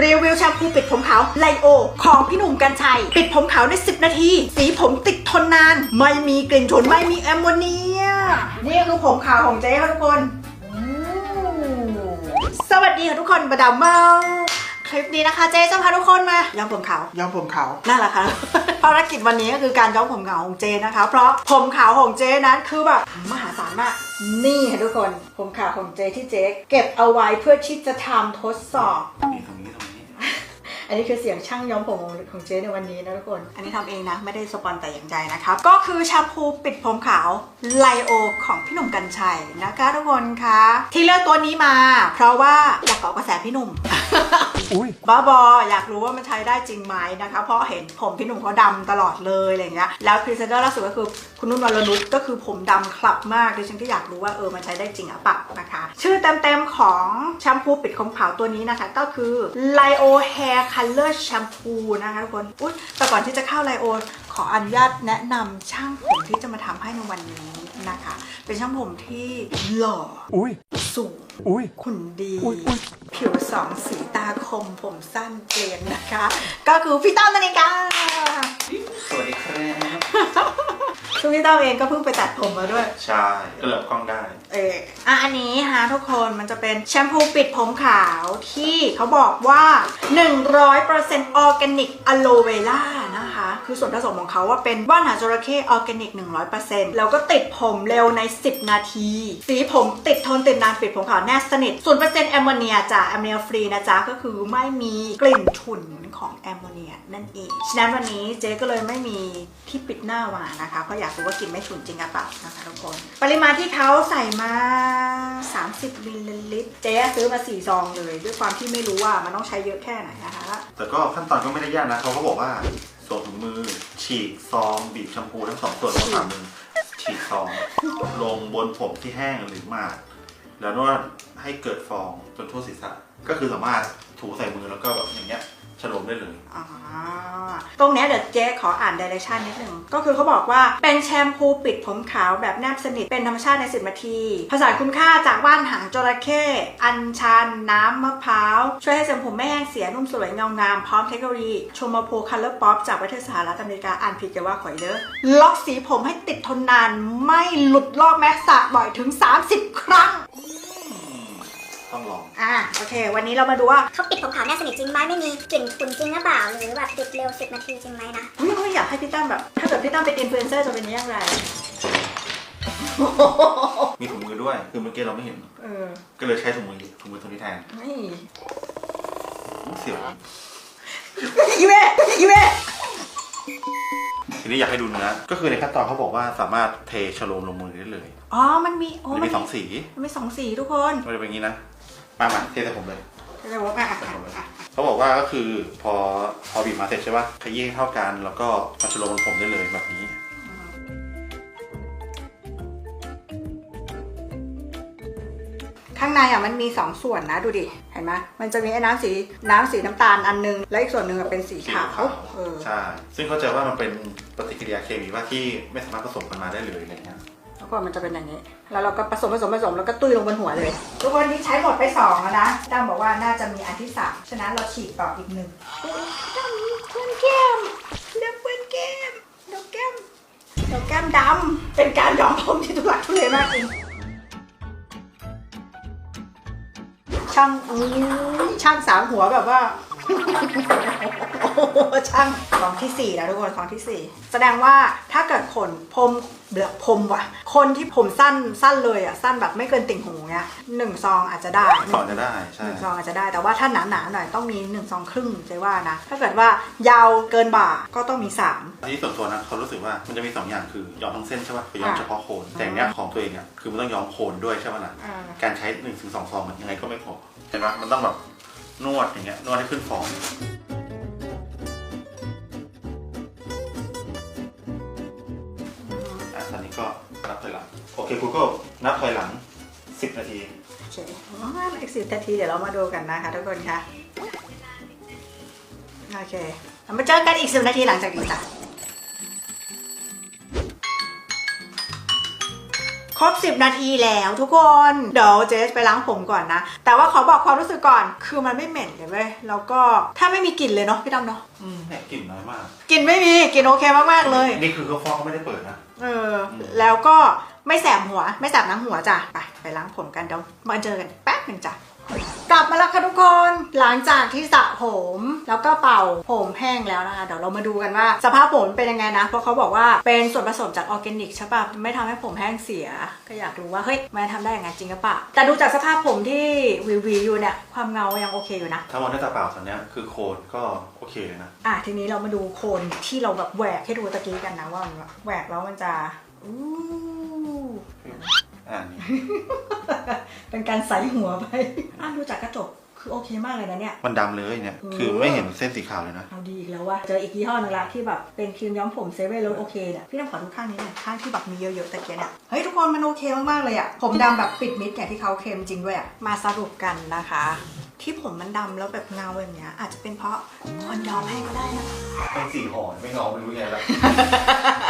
รีวิวแชมพูปิดผมขาวไลโอ ของพี่หนุ่มกัญชัย ปิดผมขาวใน10 นาที สีผมติดทนนาน ไม่มีกลิ่นฉุนไม่มีแอมโมเนีย นี่คือผมขาวของเจ๊ค่ะทุกคนอืมสวัสดีค่ะทุกคนมาดามเมาคลิปนี้นะคะเจ๊จะพาทุกคนมาย้อมผมขาวย้อมผมขาวนั่นแหละค่ะภารกิจวันนี้ก็คือการย้อมผมขาวของเจนะคะ เพราะผมขาวของเจนั้นคือแบบมหาศาลมากนี่ค่ะทุกคนผมขาวของเจที่เจเก็บเอาไว้เพื่อที่จะทำทดสอบ อันนี้คือเสียงช่างย้อมผมของเจ๊ในวันนี้นะทุกคน อันนี้ทำเองนะ ไม่ได้สปอนแต่อย่างใดนะครับ ก็คือแชมพูปิดผมขาวไลโอของพี่หนุ่มกัญชัยนะคะทุกคนคะที่เลือกตัวนี้มา เพราะว่าอยากเกาะกระแสพี่หนุ่ม อุ้ยบ้าบออยากรู้ว่ามันใช้ได้จริงไหมนะคะ เพราะเห็นผมพี่หนุ่มเขาดำตลอดเลยอะไรอย่างเงี้ยแล้วพรีเซนเตอร์ล่าสุดก็คือคุณนุ่นวรนุชก็คือผมดำคลับมากดิฉันก็อยากรู้ว่าเออมันใช้ได้จริงหรือเปล่านะคะ ชื่อเต็มๆของแชมพูปิดผมขาวตัวนี้นะคะ ก็คือ Lio Hair Color Shampoo นะคะทุกคนอุ๊ยแต่ก่อนที่จะเข้า Lio ขออนุญาตแนะนำช่างผมที่จะมาทำให้ในวันนี้ นะคะ เป็นช่างผมที่หล่ออุ้ยสูงอุ้ยขุนดีอุ๊ยอุ๊ยผิวสองสีตาคมผมสั้นเกลียนนะคะ ก็คือพี่ต้อมนั่นเองค่ะสวัสดีครับซึ่งพี่ต้อมเองก็เพิ่งไปตัดผมมาด้วย ใช่ก็เหลือบกล้องได้ เอออะอันนี้ฮะทุกคนมันจะเป็นแชมพูปิดผมขาวที่เขาบอกว่า 100%ออร์แกนิกอะโลเวล่านะ คือส่วนผสมของเขาว่าเป็นว่านหางจระเข้ออร์แกนิก 100%แล้วก็ติดผมเร็วใน 10 นาที สีผมติดทนติดนานปิดผมขาวแนบสนิท0%แอมโมเนียจ้ะแอมโมเนียฟรีนะจ๊ะก็คือไม่มีกลิ่นฉุนของแอมโมเนียนั่นเองฉะนั้นวันนี้เจ๊ก็เลยไม่มีที่ปิดหน้ามานะคะเพราะอยากรู้ว่ากลิ่นไม่ฉุนจริงหรือเปล่านะคะทุกคน ปริมาณที่เขาใส่มา 30มิลลิลิตรเจ๊ซื้อมา4ซองเลย ด้วยความที่ไม่รู้ว่ามันต้องใช้เยอะแค่ไหนนะคะแต่ก็ขั้นตอนก็ไม่ได้ยากนะเขาก็บอกว่า วถุงมือ ฉีกซอง บีบแชมพูทั้งสองส่วนทั้งฝ่ามือ ฉีกซอง ลงบนผมที่แห้งหรือหมาด แล้วนวดให้เกิดฟองจนทั่วศีรษะ ก็คือสามารถถูใส่มือแล้วก็แบบอย่างเงี้ย ฉลมได้เลยอ่าตรงเนี้ยเดี๋ยวเจ๊ขออ่านดเรชันนิดนึง ก็คือเขาบอกว่าเป็นแชมพูปิดผมขาวแบบแนบสนิท เป็นธรรมชาติใน10นาที ผสานคุณค่าจากว่านหางจระเข้ อัญชัน น้ำมะพร้าว ช่วยให้เส้นผมไม่แห้งเสีย นุ่มสวยเงางาม พร้อมเทคโนโลยีชมพูคัลเลอร์ป๊อปจากประเทศสหรัฐอเมริกา อ่านผิดจะว่าข่อยเด้อล็อกสีผมให้ติดทนนาน ไม่หลุดลอกแม้สระบ่อยถึง 30 ครั้ง ต้องลอง อะโอเค วันนี้เรามาดูว่าเขาปิดผมขาวแน่สนิทจริงไหมไม่มีกลิ่นฝุ่นจริงหรือเปล่าหรือแบบติดเร็ว10นาทีจริงไหมนะอุ๊ยเขาอยากให้พี่ตั้มแบบ ถ้าเกิดพี่ตั้มเป็นอินฟลูเอนเซอร์จะเป็นอย่างไรมีถุงมือด้วย คือเมื่อกี้เราไม่เห็น เออก็เลยใช้ถุงมือถุงมือตัวนี้แทนไม่เสียวอีเว่อีเว่ทีนี้อยากให้ดูเนื้อก็คือในขั้นตอนเขาบอกว่าสามารถเทฉโลมลงมือได้เลยอ๋อมันมีโอ้มันมันมีสองสีมันมีสองสีทุกคน มันจะเป็นอย่างนี้นะ มามาเทใส่ผมเลยจะบอกว่าอะอะอะเขาบอกว่าก็คือพอพอบีบมาเสร็จใช่ปะขยี้ให้เท่ากันแล้วก็มาชโลมบนผมได้เลยแบบนี้ ข้างในอะมันมีสองส่วนนะดูดิ เห็นไหมมันจะมีไอ้น้ำสีน้ำสีน้ำตาลอันนึง แล้วอีกส่วนหนึ่งอะเป็นสีขาวเออ ใช่ ซึ่งเข้าใจว่ามันเป็นปฏิกิริยาเคมีว่าที่ไม่สามารถผสมกันมาได้เลยอะไรเงี้ย แล้วก็มันจะเป็นอย่างนี้ แล้วเราก็ผสมผสมผสมแล้วก็ตุ้ยลงบนหัวเลย ทุกคนที่ใช้หมดไปสองแล้วนะตั้มบอกว่าน่าจะมีอันที่สามฉะนั้นเราฉีดต่ออีกหนึ่งตั้มเพื่อนแก้มเลือกเพื่อนแก้มเลือกแก้มเลือกแก้มดำเป็นการย้อมผมที่ทุลักทุเลมากจริงช่างอุ้ยช่างสามหัวแบบว่า โอ้โหช่างซองที่สี่แล้วทุกคนซองที่สี่แสดงว่าถ้าเกิดขนผมเบือกผมว่ะ คนที่ผมสั้นสั้นเลยอะ สั้นแบบไม่เกินติ่งหูเงี้ยหนึ่งซองอาจจะได้สอนจะได้หใช่นึ่งซองอาจจะได้แต่ว่าถ้าหนาหนาๆหน่อยต้องมีหนึ่งซองครึ่งใจว่านะ ถ้าเกิดว่ายาวเกินบ่าก็ต้องมีสามที่ส่วนตัวนะเขารู้สึกว่ามันจะมีสองอย่างคือย้อมทั้งเส้นใช่ป่ะไปย้อมอะเฉพาะโคนแต่อันเนี้ยของตัวเองอะคือมันต้องย้อมโคนด้วยใช่ป่ะล่ะอ่าการใช้หนึ่งถึงสองฟองมันยังไงก็ไม่พอเห็นปะมันต้องแบบ นวดอย่างเงี้ยนวดให้ขึ้นฟองอะตอนนี้ก็นับถอยหลัง โอเค Google นับถอยหลัง 10 นาทีโอเคอ๋ออีกสิบนาทีเดี๋ยวเรามาดูกันนะคะทุกคนคะโอเคเรามาเจอกันอีกสิบนาทีหลังจากนี้จ้ะ ครบ 10 นาทีแล้วทุกคน เดี๋ยวเจสไปล้างผมก่อนนะ แต่ว่าขอบอกความรู้สึกก่อน คือมันไม่เหม็นเลยเว้ย แล้วก็ถ้าไม่มีกลิ่นเลยเนาะพี่ดำเนาะอืมเนี่ยกลิ่นน้อยมากกลิ่นไม่มีกลิ่นโอเคมากๆเลย นี่คือเขาฟอกเขาไม่ได้เปิดนะ เออ แล้วก็ไม่แสบหัว ไม่แสบหนังหัวจ้ะ ไปไปล้างผมกันเดี๋ยวมาเจอกันแป๊บหนึ่งจ้ะ กลับมาแล้วค่ะทุกคนหลังจากที่สระผม แล้วก็เป่าผมแห้งแล้วนะคะเดี๋ยวเรามาดูกันว่า สภาพผมเป็นยังไงนะ เพราะเขาบอกว่าเป็นส่วนผสมจากออร์แกนิกใช่ปะไม่ทำให้ผมแห้งเสีย ก็อยากรู้ว่าเฮ้ยมันทำได้ยังไงจริงหรือเปล่าแต่ดูจากสภาพผมที่วิววิวอยู่เนี่ยความเงายังโอเคอยู่นะถ้ามองด้วยตาเปล่าตอนเนี้ยคือโคนก็โอเคเลยนะอะทีนี้เรามาดูโคนที่เราแบบแหวกให้ดูตะกี้กันนะว่ามันแบบแหวกแล้วมันจะอู้อ่านี่ เป็นการใส่หัวไปอะดูจากกระจกคือโอเคมากเลยนะเนี่ย มันดำเลยเนี่ยเออคือไม่เห็นเส้นสีขาวเลยนะ เอาดีอีกแล้วว่าเจออีกยี่ห้อหนึงละที่แบบเป็นครีมย้อมผมเซเว่นแล้วโอเคเนี่ยพี่ต้องขอดูข้างนี้หน่อยข้างที่แบบมีเยอะๆตะเกียเนี่ยเฮ้ยทุกคนมันโอเคมากๆเลยอะผมดำแบบปิดมิดอย่างที่เขาเคลมจริงด้วยอะมาสรุปกันนะคะ ที่ผมมันดำแล้วแบบเงาแบบเนี้ยอาจจะเป็นเพราะคนย้อมให้ก็ได้นะคะ เป็นสีห่อไม่เงาไม่รู้ไงละ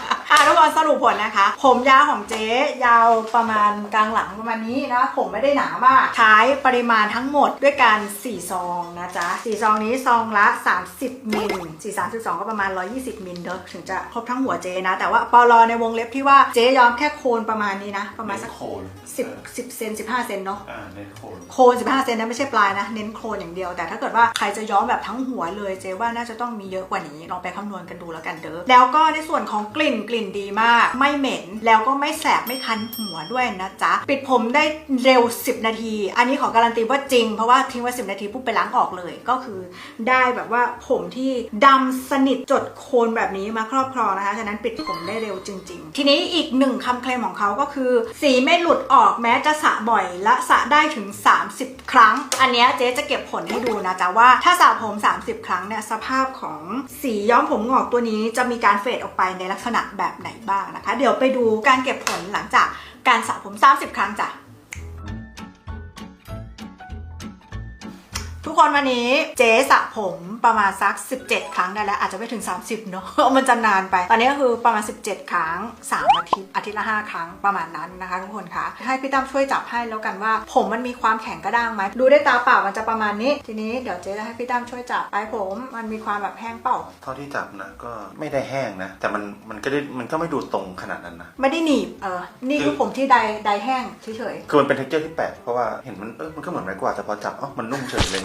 อะ ทุกคนสรุปผลนะคะ ผมยาวของเจ๊ยาวประมาณกลางหลังประมาณนี้นะ ผมไม่ได้หนามากใช้ปริมาณทั้งหมดด้วยการ4ซองนะจ๊ะ 4 ซองนี้ซองละ 30 มิล4 32 ก็ประมาณ 120 มิลเด้อถึงจะครบทั้งหัวเจ๊นะ แต่ว่าปอลอในวงเล็บที่ว่าเจ๊ยอมแค่โคนประมาณนี้นะ ประมาณสักโคน10 10เซน15 เซนเนาะอ่าเน้นโคนโคน 15 เซนนะไม่ใช่ปลายนะ เน้นโคนอย่างเดียว แต่ถ้าเกิดว่าใครจะย้อมแบบทั้งหัวเลยเจ๊ว่าน่าจะต้องมีเยอะกว่านี้ลองไปคำนวณกันดูแล้วกันเด้อแล้วก็ในส่วนของกลิ่นกลิ่นดีมาก ไม่เหม็นแล้วก็ไม่แสบไม่คันหัวด้วยนะจ๊ะ ปิดผมได้เร็ว 10 นาที อันนี้ขอการันตีว่าจริง เพราะว่าทิ้งไว้ 10 นาทีปุ๊บไปล้างออกเลยก็คือได้แบบว่าผมที่ดำสนิทจดโคนแบบนี้มาครอบครองนะคะ ฉะนั้นปิดผมได้เร็วจริง ๆ ทีนี้อีกหนึ่งคำเคลมของเขาก็คือ สีไม่หลุดออกแม้จะสระบ่อยและสระได้ถึง 30 ครั้ง อันนี้เจ๊จะเก็บผลให้ดูนะจ๊ะว่าถ้าสระผม 30 ครั้งเนี่ยสภาพของสีย้อมผมงอกตัวนี้จะมีการเฟดออกไปในลักษณะแบบไหนบ้างนะคะ เดี๋ยวไปดูการเก็บผลหลังจากการสระผม 30 ครั้งจ้ะ กคนวันนี้เจ๊สระผมประมาณสัก 17 ครั้งได้แล้วอาจจะไม่ถึง 30 เนอะมันจะนานไป ตอนนี้ก็คือประมาณ 17 ครั้ง 3 อาทิตย์อาทิตย์ละ 5 ครั้งประมาณนั้นนะคะทุกคนคะให้พี่ตั้มช่วยจับให้แล้วกันว่า ผมมันมีความแข็งกระด้างไหมดูด้วยตาเปล่ามันจะประมาณนี้ ทีนี้เดี๋ยวเจ๊จะให้พี่ตั้มช่วยจับปลายผมมันมีความแบบแห้งเปล่าเท่าที่จับนะก็ไม่ได้แห้งนะ แต่มันมันก็ได้มันก็ไม่ดูตรงขนาดนั้นนะไม่ได้หนีบเออนี่คือผมที่ใดใดแห้งเฉยคือมันเป็นเท็กเจอร์ที่แปลกเพราะว่าเห็นมันเออมันก็เหมือนไม้กวาดแต่พอจับเอ๋อมันนุ่มเฉยเลย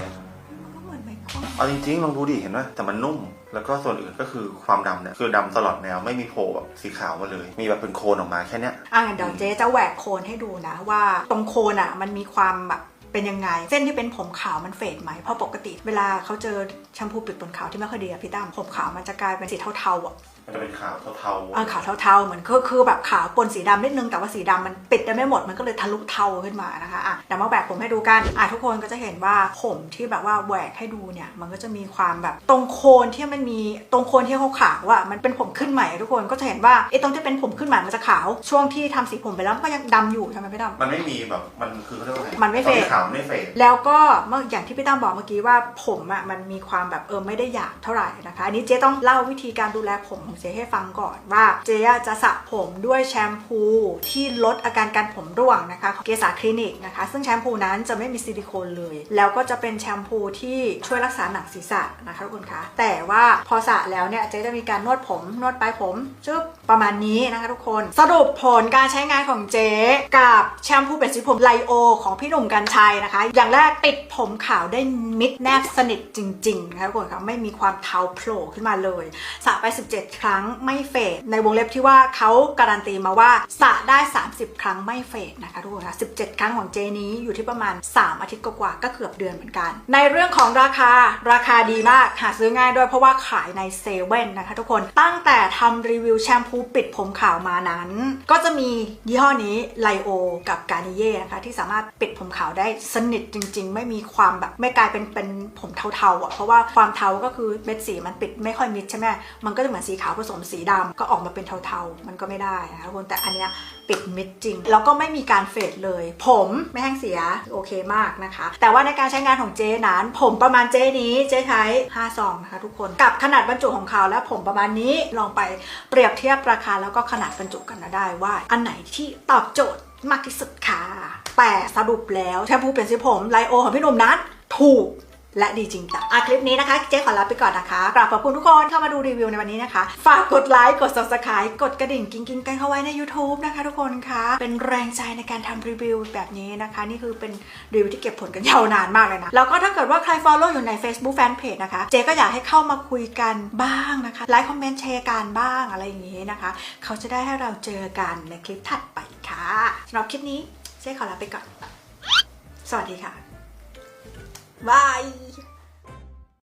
เอาจริงๆลองดูดิเห็นไหมแต่มันนุ่ม แล้วก็ส่วนอื่นก็คือความดำเนี่ยคือดำตลอดแนวไม่มีโผล่แบบสีขาวมาเลย มีแบบเป็นโคนออกมาแค่เนี้ยอะงั้นเดี๋ยวเจ๊จะแหวกโคนให้ดูนะ ว่าตรงโคนอะ มันมีความแบบเป็นยังไง เส้นที่เป็นผมขาวมันเฟดไหมเพราะปกติ เวลาเขาเจอแชมพูปิดบนขาวที่ไม่ค่อยดีอะพี่ตั้มผมขาวมันจะกลายเป็นสีเทาๆอะ มันจะเป็นขาวเทาเออขาวเทาๆเหมือนคือคือแบบขาวปนสีดำนิดนึงแต่ว่าสีดำมันปิดได้ไม่หมดมันก็เลยทะลุเทาขึ้นมานะคะอะเดี๋ยวมาแหวกผมให้ดูกันอะทุกคนก็จะเห็นว่าผมที่แบบว่าแหวกให้ดูเนี่ยมันก็จะมีความแบบตรงโคนที่มันมีตรงโคนที่เขาขาวๆอะมันเป็นผมขึ้นใหม่ทุกคนก็จะเห็นว่าไอ้ตรงที่เป็นผมขึ้นใหม่มันจะขาวช่วงที่ทำสีผมไปแล้วมันก็ยังดำอยู่ใช่ไหมพี่ตั้มมันไม่มีแบบมันคือเขาเรียกว่าไงมันไม่เฟดตอขาวมันไม่เฟดแล้วก็เมื่ออย่างที่พี่ตั้มบอกเมื่อกี้ว่าผมอะ่ะมันมีความแบบเออไม่ได้หยาบเท่าไหร่นะคะอันนี้เจ๊ต้องเล่าวิธีการดูแลผมของเจ๊ให้ฟังก่อนว่าเจ๊จะสระผมด้วยแชมพูที่ลดอาการการผมร่วงนะคะของเกษาคลินิกนะคะ ซึ่งแชมพูนั้นจะไม่มีซิลิโคนเลย แล้วก็จะเป็นแชมพูที่ช่วยรักษาหนังศีรษะนะคะทุกคนคะแต่ว่าพอสระแล้วเนี่ยเจ๊จะมีการนวดผมนวดปลายผมจึ๊บ ประมาณนี้นะคะทุกคน สรุปผลการใช้งานของเจ๊กับแชมพูเปลี่ยนสีผมไลโอ ของพี่หนุ่มกัญชัยนะคะ อย่างแรกติดผมขาวได้มิดแนบสนิทจริงๆนะคะทุกคนคะไม่มีความเทาโผล่ขึ้นมาเลยสระไป 17 ครั้งไม่เฟดในวงเล็บที่ว่าเขาการันตีมาว่าสระได้ 30 ครั้งไม่เฟดนะคะทุกคนคะ17 ครั้งของเจนี้อยู่ที่ประมาณ 3 อาทิตย์กว่าก็เกือบเดือนเหมือนกัน ในเรื่องของราคาราคาดีมากหาซื้อง่ายด้วยเพราะว่าขายในเซเว่นนะคะทุกคนตั้งแต่ทำรีวิวแชมพูปิดผมขาวมานั้น ก็จะมียี่ห้อนี้ไลโอกับกานิเย่นะคะที่สามารถปิดผมขาวได้สนิทจริง ๆ ไม่มีความแบบไม่กลายเป็นเป็นผมเทาๆอะเพราะว่าความเทาก็คือเม็ดสีมันปิดไม่ค่อยมิดใช่ไหมมันก็จะเหมือนสีขาวผสมสีดำก็ออกมาเป็นเทาๆ มันก็ไม่ได้นะคะทุกคนแต่อันเนี้ย ปิดมิดจริง แล้วก็ไม่มีการเฟดเลย ผมไม่แห้งเสียโอเคมากนะคะ แต่ว่าในการใช้งานของเจนั้น ผมประมาณเจนี้เจใช้5ซองนะคะทุกคนกับขนาดบรรจุของเขาและผมประมาณนี้ลองไปเปรียบเทียบราคาแล้วก็ขนาดบรรจุกันนะได้ว่า อันไหนที่ตอบโจทย์มากที่สุดค่ะแต่สรุปแล้วแชมพูเปลี่ยนสีผมไลโอของพี่หนุ่มนั้นถูก และดีจริงจ้ะอะคลิปนี้นะคะ เจ๊ขอลาไปก่อนนะคะกราบขอบคุณทุกคนเข้ามาดูรีวิวในวันนี้นะคะ ฝากกดไลค์ กด subscribe กดกระดิ่งกิ้งๆกันเข้าไว้ใน YouTube นะคะทุกคนคะ เป็นแรงใจในการทำรีวิวแบบนี้นะคะ นี่คือเป็นรีวิวที่เก็บผลกันยาวนานมากเลยนะ แล้วก็ถ้าเกิดว่าใคร follow อยู่ใน Facebook Fanpage นะคะ เจ๊ก็อยากให้เข้ามาคุยกันบ้างนะคะไลค์คอมเมนต์แชร์กันบ้างอะไรอย่างนี้นะคะ เขาจะได้ให้เราเจอกันในคลิปถัดไปค่ะสำหรับคลิปนี้เจ๊ขอลาไปก่อน สวัสดีค่ะ บาย